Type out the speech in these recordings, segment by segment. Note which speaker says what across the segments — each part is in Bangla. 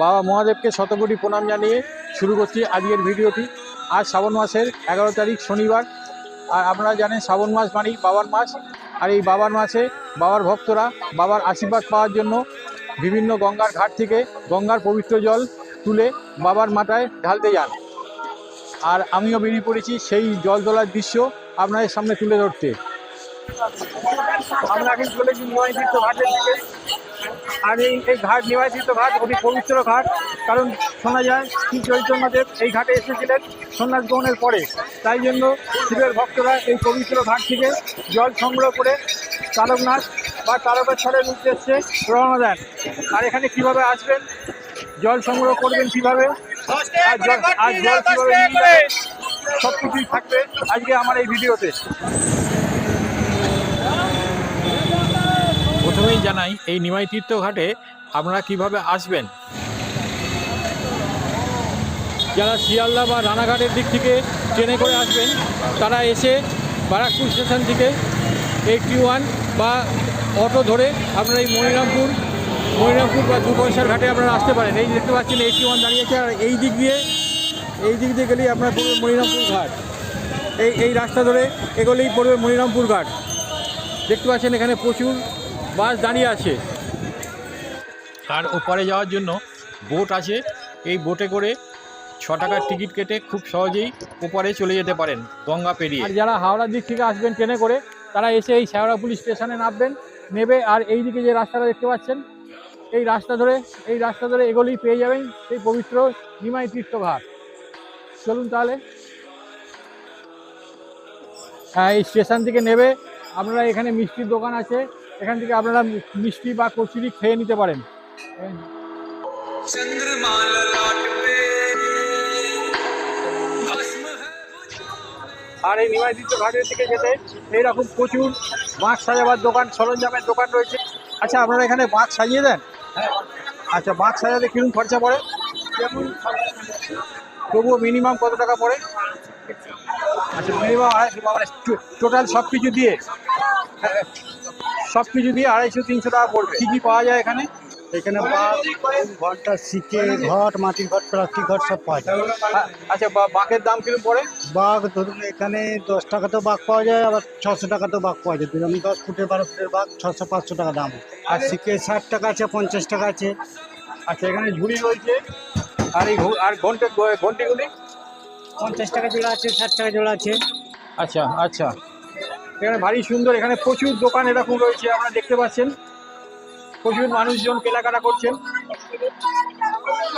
Speaker 1: বাবা মহাদেবকে শতকোটি প্রণাম জানিয়ে শুরু করছি আজকের ভিডিওটি। আজ শ্রাবণ মাসের এগারো তারিখ শনিবার। আর আপনারা জানেন শ্রাবণ মাস মানেই বাবার মাস। আর এই বাবার মাসে বাবার ভক্তরা বাবার আশীর্বাদ পাওয়ার জন্য বিভিন্ন গঙ্গার ঘাট থেকে গঙ্গার পবিত্র জল তুলে বাবার মাথায় ঢালতে যান। আর আমিও বেরিয়ে পড়েছি সেই জল তোলার দৃশ্য আপনাদের সামনে তুলে ধরতে। আমরা চলেছি ঘাটের দিকে। আর এই এই ঘাট নিবাসিত ঘাট, অতি পবিত্র ঘাট। কারণ শোনা যায় শ্রী চৈতন্যদেব এই ঘাটে এসেছিলেন সন্ন্যাস গ্রহণের পরে। তাই জন্য শিবের ভক্তরা এই পবিত্র ঘাট থেকে জল সংগ্রহ করে তারকনাথ বা তারকেশ্বরের উদ্দেশ্যে রওনা দেন। আর এখানে কীভাবে আসবেন? জল সংগ্রহ করবেন কীভাবে? আর জল আর জল কীভাবে সব কিছুই থাকবে আজকে আমার এই ভিডিওতে। প্রথমেই জানাই, এই নিমাই তীর্থ ঘাটে আপনারা কীভাবে আসবেন? যারা শিয়ালদা বা রানাঘাটের দিক থেকে ট্রেনে করে আসবেন, তারা এসে বারাকপুর স্টেশন থেকে এইটটি ওয়ান বা অটো ধরে আপনারা এই মনিরামপুর মনিরামপুর বা দু পয়সার ঘাটে আপনারা আসতে পারেন। এই দেখতে পাচ্ছেন, এইটটি ওয়ান দাঁড়িয়েছে আর এই দিক দিয়ে, এই দিক দিয়ে গেলেই আপনার পড়বে মনিরামপুর ঘাট। এই এই রাস্তা ধরে এগোলেই পড়বে মনিরামপুর ঘাট। দেখতে পাচ্ছেন, এখানে প্রচুর বাস দাঁড়িয়ে আছে। আর ওপারে যাওয়ার জন্য বোট আছে। এই বোটে করে ছ টাকার টিকিট কেটে খুব সহজেই ওপারে চলে যেতে পারেন গঙ্গা পেরিয়ে। আর যারা হাওড়ার দিক থেকে আসবেন ট্রেনে করে তারা এসে এই শেওড়াপুলি স্টেশনে নামবেন নেবে আর এই দিকে যে রাস্তাটা দেখতে পাচ্ছেন এই রাস্তা ধরে এই রাস্তা ধরে এগোলেই পেয়ে যাবেন সেই পবিত্র নিমাই তীর্থ ঘাট চলুন তাহলে। হ্যাঁ এই স্টেশন থেকে নেবে। আপনারা এখানে মিষ্টির দোকান আছে এখান থেকে আপনারা মিষ্টি বা কচুরি খেয়ে নিতে পারেন। আর এই নিমাইদিত্য ঘাটের দিকে যেতে এইরকম প্রচুর বাঁশ সাজাবার দোকান সরঞ্জামের দোকান রয়েছে। আচ্ছা আপনারা এখানে বাঁশ সাজিয়ে দেন? আচ্ছা বাঁশ সাজাতে কীরকম খরচা পড়ে? তবুও মিনিমাম কত টাকা পড়ে? আচ্ছা মিনিমাম টোটাল সব কিছু দিয়ে। সব কিছু দিয়ে আড়াইশো তিনশো টাকা পড়বে। কী কী পাওয়া যায় এখানে?
Speaker 2: এখানে ঘরটা শিখে ঘট মাটির ঘট প্লাস্টিক ঘট সব পাওয়া যায়।
Speaker 1: আচ্ছা বা- বাঁকের দাম কীরকম পড়ে?
Speaker 2: বাঘ ধরুন এখানে দশ টাকা তো বাঘ পাওয়া যায় আবার ছশো টাকা তো বাঘ পাওয়া যায়। ধরুন দশ ফুটের বারো ফুটের বাঘ ছশো পাঁচশো টাকা দাম। আর শিখে ষাট টাকা আছে পঞ্চাশ টাকা আছে।
Speaker 1: আচ্ছা এখানে ঝুড়ি রয়েছে। আর এই আর ঘন্টে ঘন্টিগুলি?
Speaker 2: পঞ্চাশ টাকা জোড়া আছে ষাট টাকা জোড়া আছে।
Speaker 1: আচ্ছা আচ্ছা। এখানে ভারী সুন্দর এখানে প্রচুর দোকান এরকম রয়েছে আপনারা দেখতে পাচ্ছেন। প্রচুর মানুষজন কেনাকাটা করছেন।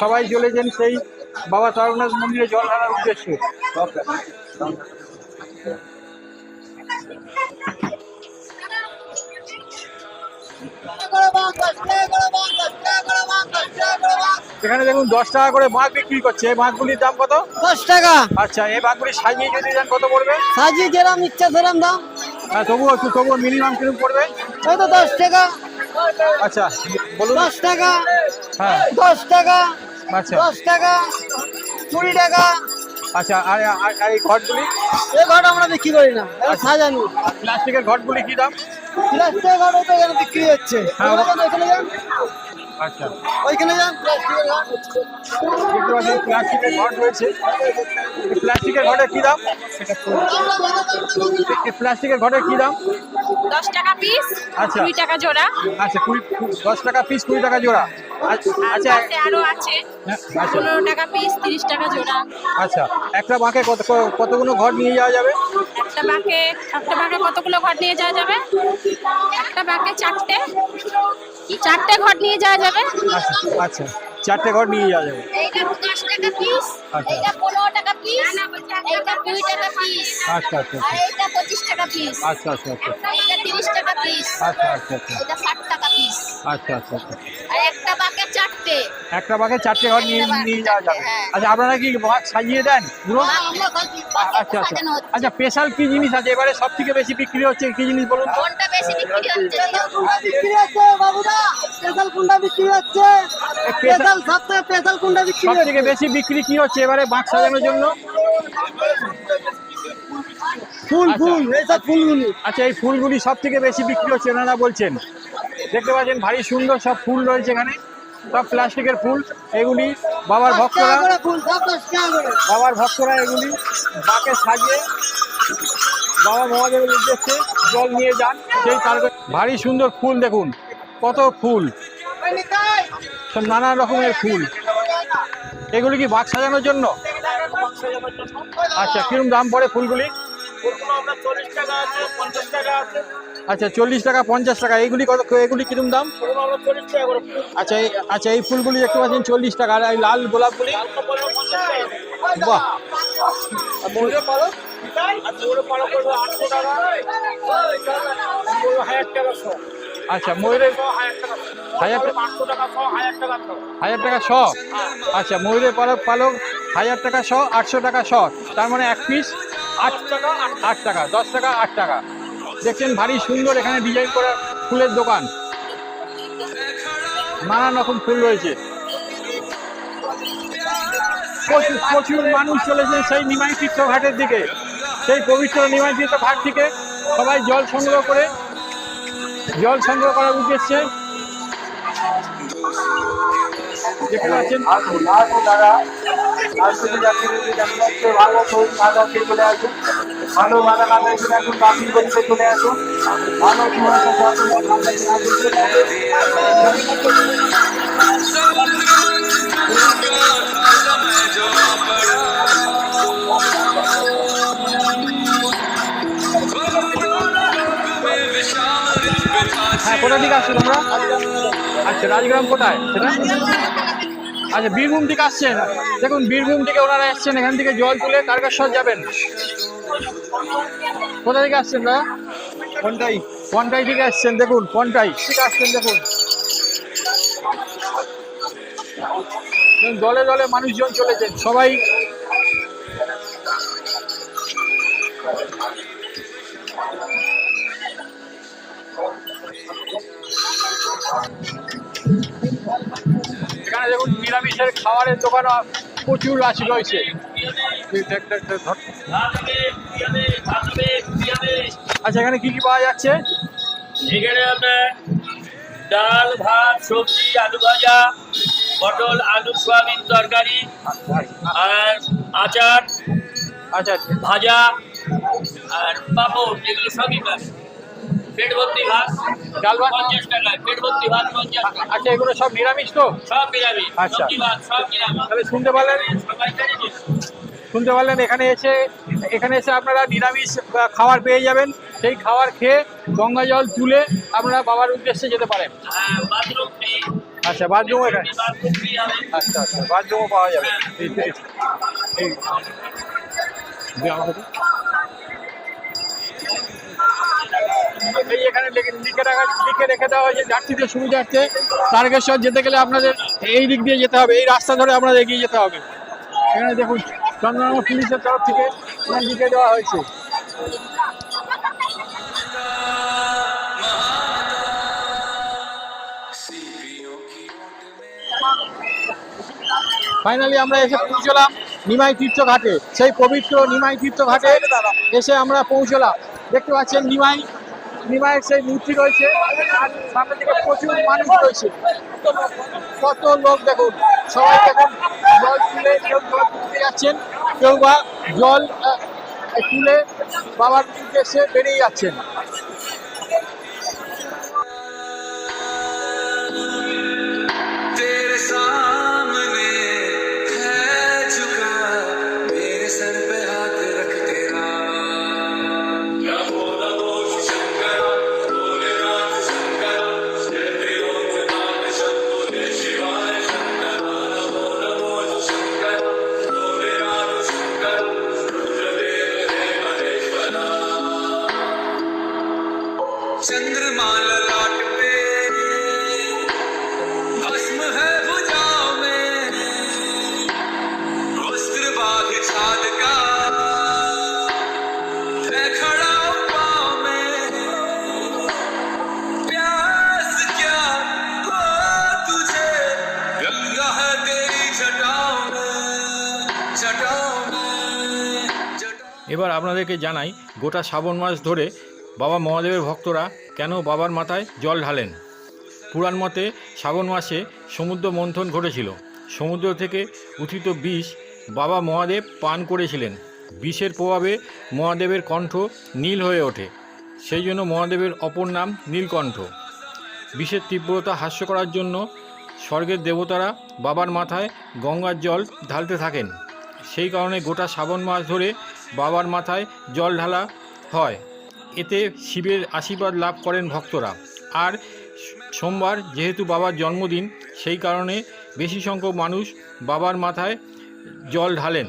Speaker 1: সবাই চলেছেন সেই বাবা তারকনাথ মন্দিরে জল ঢালার উদ্দেশ্যে। এখানে দেখুন দশ টাকা করে মাছ বিক্রি করছে। এই মাছগুলির দাম কত?
Speaker 3: দশ টাকা।
Speaker 1: আচ্ছা এই মাছগুলি সাজিয়ে যদি দেন কত পড়বে?
Speaker 3: সাজিয়ে যেরাম ইচ্ছা সেরাম দাম।
Speaker 1: হ্যাঁ তবুও একটু তবুও মিনিমাম কীরকম পড়বে?
Speaker 3: ওই তো দশ টাকা।
Speaker 1: আচ্ছা বলুন।
Speaker 3: দশ টাকা।
Speaker 1: হ্যাঁ।
Speaker 3: দশ টাকা।
Speaker 1: আচ্ছা।
Speaker 3: দশ টাকা। কুড়ি টাকা।
Speaker 1: আচ্ছা আর আর- এই ঘটগুলি
Speaker 3: এ ঘর আমরা বিক্রি করি না। এটা সাজানো।
Speaker 1: প্লাস্টিকের ঘটগুলি কি দাম?
Speaker 3: প্লাস্টিকের ঘর তো এখানে বিক্রি হচ্ছে।
Speaker 1: হ্যাঁ,
Speaker 3: ওইখানে যান
Speaker 1: আচ্ছা।
Speaker 3: ওইখানে যান প্লাস্টিকের
Speaker 1: ঘট রয়েছে। প্লাস্টিকের ঘটের কি দাম? প্লাস্টিকের ঘটের কি দাম?
Speaker 4: দশ টাকা পিস
Speaker 1: আচ্ছা।
Speaker 4: কুড়ি টাকা জোড়া।
Speaker 1: আচ্ছা কুড়ি দশ টাকা পিস কুড়ি টাকা জোড়া। আচ্ছা আচ্ছা।
Speaker 4: আরও আছে।
Speaker 1: হ্যাঁ, আচ্ছা।
Speaker 4: পনেরো টাকা পিস তিরিশ টাকা জোড়া।
Speaker 1: আচ্ছা একটা বাঁকে কত কতগুলো ঘর নিয়ে যাওয়া যাবে?
Speaker 4: একটা বাঁকে একটা বাঁকে কতগুলো ঘর নিয়ে যাওয়া যাবে? একটা বাঁকে চারটে। চারটে ঘর নিয়ে যাওয়া যাবে?
Speaker 1: আচ্ছা আচ্ছা। চারটে ঘর নিয়ে যাওয়া যাবে।
Speaker 4: এইটা দশ টাকা পিস
Speaker 1: আচ্ছা।
Speaker 4: এইটা পনেরো টাকা পিস এইটা কুড়ি টাকা পিস
Speaker 1: আচ্ছা আচ্ছা
Speaker 4: আর এইটা পঁচিশ টাকা পিস
Speaker 1: আচ্ছা আচ্ছা আচ্ছা।
Speaker 4: এইটা তিরিশ টাকা পিস
Speaker 1: আচ্ছা আচ্ছা আচ্ছা।
Speaker 4: এটা ষাট টাকা পিস
Speaker 1: আচ্ছা আচ্ছা আচ্ছা।
Speaker 4: আর একটা বাঁকে চারটে
Speaker 1: ঘর নিয়ে নিয়ে যাওয়া যাবে।
Speaker 4: হ্যাঁ।
Speaker 1: আচ্ছা আপনারা কি বাঁক সাজিয়ে দেন? পুরো আচ্ছা আচ্ছা। আচ্ছা স্পেশাল কি জিনিস আছে? এবারে সব থেকে বেশি বিক্রি হচ্ছে কি জিনিস বলুন
Speaker 4: কোনটা বেশি বিক্রি হচ্ছে?
Speaker 3: বিক্রি হচ্ছে? বাবুদা স্পেশাল কুন্ডা বিক্রি হচ্ছে? স্পেশাল সবথেকে স্পেশাল কুন্ডা বিক্রি হচ্ছে?
Speaker 1: থেকে বেশি বিক্রি কি হচ্ছে এবারে বাঁক সাজানোর জন্য?
Speaker 2: ফুল
Speaker 1: আচ্ছা।
Speaker 2: ফুল এইসব ফুলগুলি।
Speaker 1: আচ্ছা এই ফুলগুলি সব থেকে বেশি বিক্রি হচ্ছে এনারা বলছেন। দেখতে পাচ্ছেন ভারী সুন্দর সব ফুল রয়েছে এখানে। সব প্লাস্টিকের ফুল এগুলি বাবার ভক্তরা
Speaker 3: টাকা
Speaker 1: বাবার ভক্তরা এগুলি বাকে সাজিয়ে বাবা মহাদেবের উদ্দেশ্যে জল নিয়ে যান সেই তার ভারী সুন্দর ফুল দেখুন কত ফুল। সব নানা রকমের ফুল। এগুলি কি বাক সাজানোর জন্য? আচ্ছা কিরম দাম পড়ে ফুলগুলি? আচ্ছা চল্লিশ টাকা, পঞ্চাশ টাকা এইগুলি কত, এগুলি কিরম দাম? আচ্ছা আচ্ছা এই ফুলগুলি দেখতে পাচ্ছেন, চল্লিশ টাকা, আর এই লাল গোলাপগুলি? বাহ। আচ্ছা ময়ূরের হাজার হাজার টাকা শ। আচ্ছা ময়ূরের পালক পালক হাজার টাকা শ, আটশো টাকা শ। তার মানে এক পিস আট টাকা আট টাকা, দশ টাকা, আট টাকা। দেখছেন ভারী সুন্দর এখানে ডিজাইন করা ফুলের দোকান নানান রকম ফুল রয়েছে প্রচুর প্রচুর মানুষ চলেছে সেই নিমাই তীর্থ ঘাটের দিকে সেই পবিত্র নিমাই ঘাট থেকে সবাই জল সংগ্রহ করে জল সংগ্রহ করার উদ্দেশ্যে দেখতে পাচ্ছেন
Speaker 5: ভালো ভালো
Speaker 1: হ্যাঁ কোথা থেকে আসছো তোমরা আচ্ছা রাজগ্রাম কোথায়? সেটা? আচ্ছা বীরভূম থেকে আসছেন। দেখুন, বীরভূম থেকে ওনারা এসছেন, এখান থেকে জল তুলে কারকার যাবেন। কোথা থেকে আসছেন দাদা
Speaker 2: কোনটাই?
Speaker 1: পন্টাই থেকে আসছেন দেখুন পন্টাই। থেকে আসছেন দেখুন। দলে দলে মানুষজন চলেছেন সবাই। এখানে দেখুন নিরামিষের খাবারের দোকান প্রচুর আছে রয়েছে। আচ্ছা এখানে কি কি পাওয়া যাচ্ছে?
Speaker 6: এখানে আপনার ডাল ভাত সবজি আলু ভাজা পটল আলু সোয়াবিন তরকারি আর আচার
Speaker 1: আচ্ছা
Speaker 6: ভাজা আর পাপড় এগুলো সবই পাবে। পেট ভর্তি ভাত
Speaker 1: ডাল ভাত?
Speaker 6: পঞ্চাশ টাকায় পেট ভর্তি ভাত পঞ্চাশ
Speaker 1: আচ্ছা এগুলো সব নিরামিষ তো
Speaker 6: সব নিরামিষ
Speaker 1: আচ্ছা।
Speaker 6: ভাত সব নিরামিষ
Speaker 1: তাহলে শুনতে পারলেন। শুনতে পারলেন এখানে এসে এখানে এসে আপনারা নিরামিষ খাবার পেয়ে যাবেন সেই খাবার খেয়ে গঙ্গা জল তুলে আপনারা বাবার উদ্দেশ্যে যেতে পারেন
Speaker 6: হ্যাঁ
Speaker 1: আচ্ছা বাথরুম এখানে আচ্ছা আচ্ছা বাথরুমও পাওয়া যাবে এই- এই- এই- এখানে লিখে- রাখা লিখে রেখে দেওয়া হয়েছে যাত্রীদের সুবিধার্থে তারকেশ্বর যেতে গেলে আপনাদের এই দিক দিয়ে যেতে হবে, এই রাস্তা ধরে আপনাদের এগিয়ে যেতে হবে। এখানে দেখুন, চন্দ্রনগর পুলিশের তরফ থেকে লিখে দেওয়া হয়েছে। ফাইনালি আমরা এসে পৌঁছলাম নিমাই তীর্থ ঘাটে। সেই পবিত্র নিমাই তীর্থ ঘাটে এসে আমরা পৌঁছলাম। দেখতে পাচ্ছেন নিমাই নিমাইয়ের সেই মূর্তি রয়েছে, আর সামনে থেকে প্রচুর মানুষ রয়েছে। কত লোক দেখুন, সবাই দেখুন, জল তুলে কেউ জল তুলতে যাচ্ছেন, কেউ বা জল তুলে বাবার উদ্দেশ্যে বেরিয়ে যাচ্ছেন। আপনাদেরকে জানাই, গোটা শ্রাবণ মাস ধরে বাবা মহাদেবের ভক্তরা কেন বাবার মাথায় জল ঢালেন? পুরাণ মতে শ্রাবণ মাসে সমুদ্র মন্থন ঘটেছিল। সমুদ্র থেকে উথিত বিষ বাবা মহাদেব পান করেছিলেন। বিষের প্রভাবে মহাদেবের কণ্ঠ নীল হয়ে ওঠে। সেই জন্য মহাদেবের অপর নাম নীলকণ্ঠ। বিষের তীব্রতা হাস্য করার জন্য স্বর্গের দেবতারা বাবার মাথায় গঙ্গার জল ঢালতে থাকেন। সেই কারণে গোটা শ্রাবণ মাস ধরে বাবার মাথায় জল ঢালা হয়। এতে শিবের আশীর্বাদ লাভ করেন ভক্তরা। আর সোমবার যেহেতু বাবার জন্মদিন, সেই কারণে বেশি সংখ্যক মানুষ বাবার মাথায় জল ঢালেন।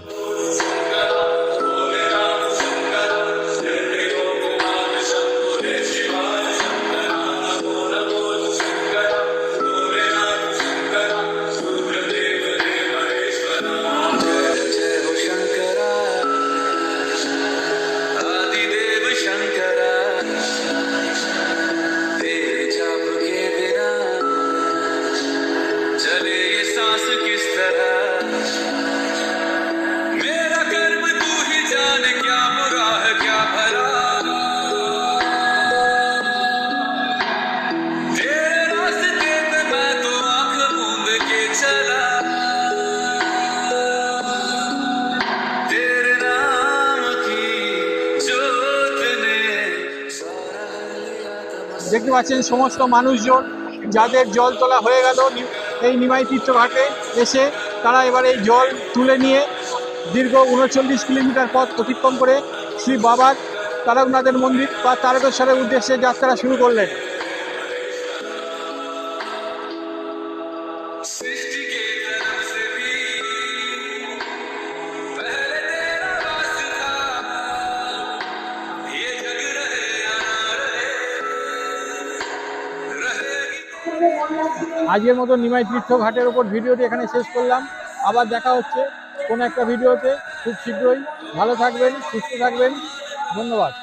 Speaker 1: পাচ্ছেন সমস্ত মানুষজন যাদের জল তোলা হয়ে গেল এই নিমাই তীর্থঘাটে এসে তারা এবারে এই জল তুলে নিয়ে দীর্ঘ উনচল্লিশ কিলোমিটার পথ অতিক্রম করে শ্রী বাবার তারকনাথের মন্দির বা তারকেশ্বরের উদ্দেশ্যে যাত্রা শুরু করলেন। আজকের মতো নিমাই তীর্থ ঘাটের ওপর ভিডিওটি এখানে শেষ করলাম। আবার দেখা হচ্ছে কোনো একটা ভিডিওতে। খুব শীঘ্রই। ভালো থাকবেন, সুস্থ থাকবেন। ধন্যবাদ।